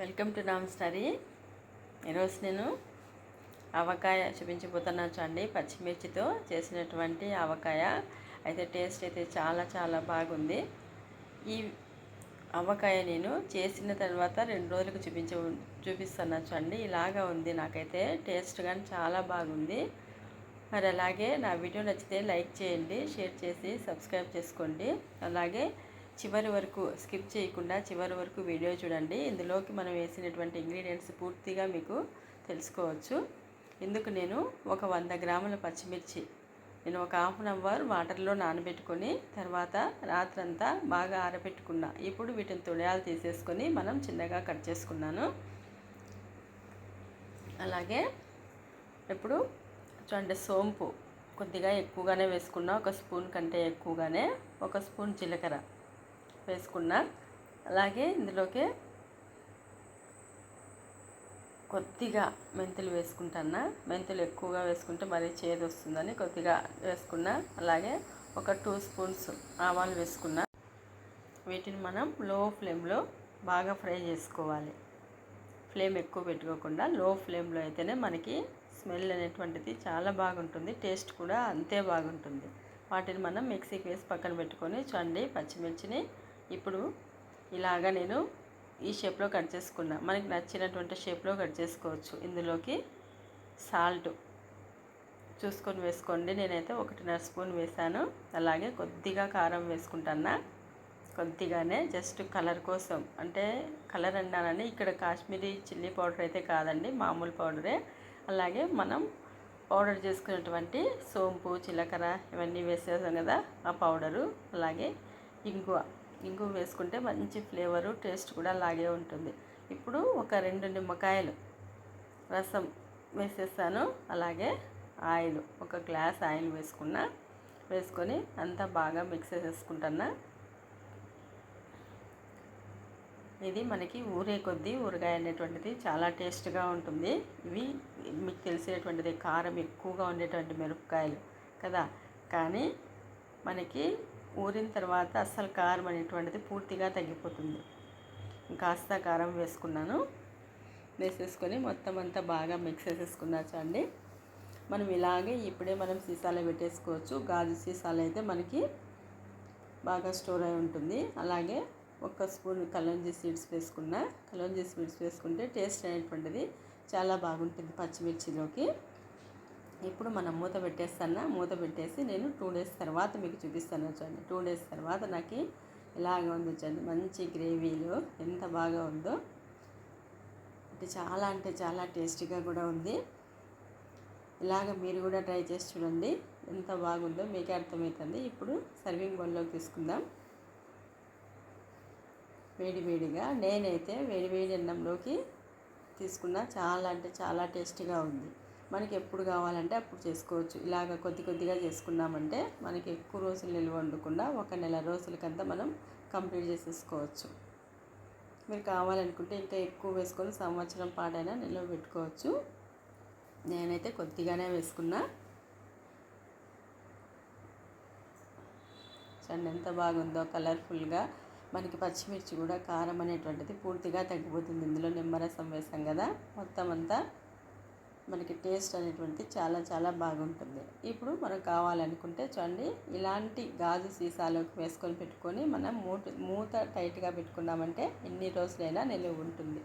Welcome to NAM study. ఈరోజు నేను ఆవకాయ చూపించిపోతున్నా చూడండి. పచ్చిమిర్చితో చేసినటువంటి ఆవకాయ. అయితే టేస్ట్ అయితే చాలా చాలా బాగుంది. ఈ ఆవకాయ నేను చేసిన తర్వాత రెండు రోజులకు చూపించ చూపిస్తున్నా చూడండి. ఇలాగా ఉంది. నాకైతే టేస్ట్ కానీ చాలా బాగుంది. మరి అలాగే నా వీడియో నచ్చితే లైక్ చేయండి షేర్ చేసి సబ్స్క్రైబ్ చేసుకోండి. అలాగే చివరి వరకు స్కిప్ చేయకుండా చివరి వరకు వీడియో చూడండి. ఇందులోకి మనం వేసినటువంటి ఇంగ్రీడియంట్స్ పూర్తిగా మీకు తెలుసుకోవచ్చు. ఇందుకు నేను ఒక వంద గ్రాముల పచ్చిమిర్చి నేను ఒక హాఫ్ అన్ అవర్ వాటర్లో నానబెట్టుకొని తర్వాత రాత్రంతా బాగా ఆరబెట్టుకున్నా. ఇప్పుడు వీటిని తొడయాలు తీసేసుకొని మనం చిన్నగా కట్ చేసుకున్నాను. అలాగే ఇప్పుడు చూడండి సోంపు కొద్దిగా ఎక్కువగానే వేసుకున్నా ఒక స్పూన్ కంటే ఎక్కువగానే ఒక స్పూన్ జీలకర్ర. వేసుకున్నా. అలాగే ఇందులోకి కొద్దిగా మెంతులు వేసుకుంటాను మెంతులు ఎక్కువగా వేసుకుంటే మరీ చేదు వస్తుందని కొద్దిగా వేసుకున్నా. అలాగే ఒక టూ స్పూన్స్ ఆవాలు వేసుకున్నా. వీటిని మనం లో ఫ్లేమ్లో బాగా ఫ్రై చేసుకోవాలి. ఫ్లేమ్ ఎక్కువ పెట్టుకోకుండా లో ఫ్లేమ్లో అయితేనే మనకి స్మెల్ అనేటువంటిది చాలా బాగుంటుంది. టేస్ట్ కూడా అంతే బాగుంటుంది. వాటిని మనం మిక్సీకి వేసి పక్కన పెట్టుకొని చండి పచ్చిమిర్చిని ఇప్పుడు ఇలాగా నేను ఈ షేప్లో కట్ చేసుకున్నా. మనకి నచ్చినటువంటి షేప్లో కట్ చేసుకోవచ్చు. ఇందులోకి సాల్ట్ చూసుకొని వేసుకోండి. నేనైతే ఒకటిన్నర స్పూన్ వేసాను. అలాగే కొద్దిగా కారం వేసుకుంటాను కొద్దిగానే జస్ట్ కలర్ కోసం. అంటే కలర్ అన్నానని ఇక్కడ కాశ్మీరీ చిల్లీ పౌడర్ అయితే కాదండి మామూలు పౌడరే. అలాగే మనం పౌడర్ చేసుకున్నటువంటి సోంపు జీలకర్ర ఇవన్నీ వేసేసాం కదా ఆ పౌడరు. అలాగే ఇంగువ. ఇంగు వేసుకుంటే మంచి ఫ్లేవరు టేస్ట్ కూడా అలాగే ఉంటుంది. ఇప్పుడు ఒక రెండు నిమ్మకాయలు రసం వేసేస్తాను అలాగే ఆయిల్ ఒక గ్లాస్ ఆయిల్ వేసుకున్నా వేసుకొని అంతా బాగా మిక్స్ చేసేసుకుంటున్నా. ఇది మనకి ఊరే కొద్దీ ఊరగాయ అనేటువంటిది చాలా టేస్ట్గా ఉంటుంది. ఇవి మీకు తెలిసేటువంటిది కారం ఎక్కువగా ఉండేటువంటి మిరపకాయలు కదా. కానీ మనకి ఊరిన తర్వాత అస్సలు కారం అనేటువంటిది పూర్తిగా తగ్గిపోతుంది. కాస్త కారం వేసుకున్నాను. వేసేసుకొని మొత్తం అంతా బాగా మిక్స్ చేసేసుకున్నా అండి మనం ఇలాగే ఇప్పుడే మనం సీసాలో పెట్టేసుకోవచ్చు. గాజు సీసాలు అయితే మనకి బాగా స్టోర్ అయి ఉంటుంది. అలాగే ఒక స్పూన్ కలంజీ సీడ్స్ వేసుకున్న. కలంజీ సీడ్స్ వేసుకుంటే టేస్ట్ అనేటువంటిది చాలా బాగుంటుంది పచ్చిమిర్చిలోకి. ఇప్పుడు మనం మూత పెట్టేస్తాను? మూత పెట్టేసి నేను టూ డేస్ తర్వాత మీకు చూపిస్తాను చూడండి. టూ డేస్ తర్వాత నాకు ఇలాగ ఉంది చూడండి. మంచి గ్రేవీలు ఎంత బాగా ఉందో. అంటే చాలా అంటే చాలా టేస్టీగా కూడా ఉంది. ఇలాగ మీరు కూడా ట్రై చేసి చూడండి. ఎంత బాగుందో మీకే అర్థమవుతుంది. ఇప్పుడు సర్వింగ్ బౌల్లోకి తీసుకుందాం. వేడివేడిగా నేనైతే వేడివేడి అన్నంలోకి తీసుకున్నా చాలా అంటే చాలా టేస్టీగా ఉంది. మనకి ఎప్పుడు కావాలంటే అప్పుడు చేసుకోవచ్చు. ఇలాగ కొద్ది కొద్దిగా చేసుకున్నామంటే మనకి ఎక్కువ రోజులు నిల్వ ఉండకుండా ఒక నెల రోజులకంతా మనం కంప్లీట్ చేసేసుకోవచ్చు. మీరు కావాలనుకుంటే ఇంకా ఎక్కువ వేసుకొని సంవత్సరం పాటైనా నిల్వ పెట్టుకోవచ్చు. నేనైతే కొద్దిగానే వేసుకున్నా. చూడండి ఎంత బాగుందో కలర్ఫుల్గా. మనకి పచ్చిమిర్చి కూడా కారం అనేటువంటిది పూర్తిగా తగ్గిపోతుంది. ఇందులో నిమ్మరసం వేసాం కదా మొత్తం అంతా. మనకి టేస్ట్ అనేటువంటిది చాలా చాలా బాగుంటుంది. ఇప్పుడు మనం కావాలనుకుంటే చూడండి ఇలాంటి గాజు సీసాలోకి వేసుకొని పెట్టుకొని మనం మూత మూత టైట్గా పెట్టుకున్నామంటే ఎన్ని రోజులైనా నిలువ ఉంటుంది.